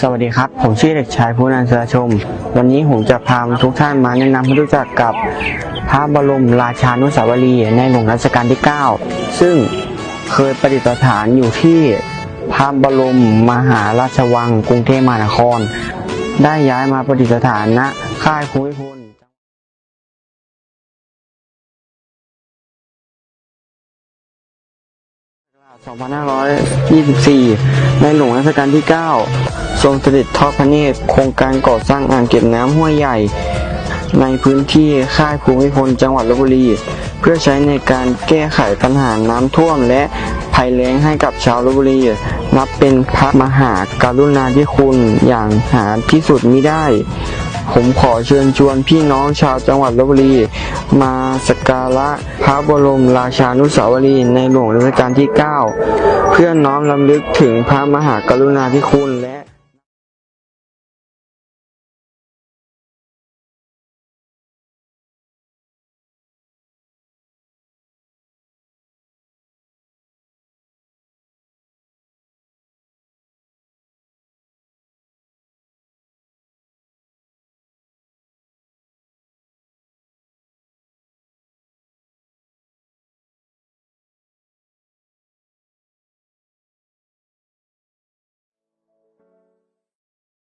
สวัสดีครับ ผมชื่อเด็กชายผู้นันท์เสือชม วันนี้ผมจะพาทุกท่านมาแนะนำให้รู้จักกับพระบรมราชานุสาวรีย์ในหลวงรัชกาลที่ 9 ซึ่งเคยประดิษฐานอยู่ที่พระบรมมหาราชวังกรุงเทพมหานคร ได้ย้ายมาประดิษฐานณค่ายภูมิพล 2524 ในหลวงรัชกาลที่ 9 ทรงเสด็จทอดพระเนตรโครงการก่อสร้างอ่างเก็บน้ำห้วยใหญ่ ในพื้นที่ค่ายภูมิพลจังหวัดลบบุรี เพื่อใช้ในการแก้ไขปัญหาน้ำท่วมและภัยแล้งให้กับชาวลบบุรี นับเป็นพระมหากรุณาธิคุณอย่างหาที่สุดมิได้ ผมขอเชิญชวนพี่น้องชาวจังหวัดลบบุรี มาสักการะพระบรมราชานุสาวรีย์ในหลวงรัชกาลที่ 9 เพื่อน้อมลำลึกถึงพระมหากรุณาธิคุณ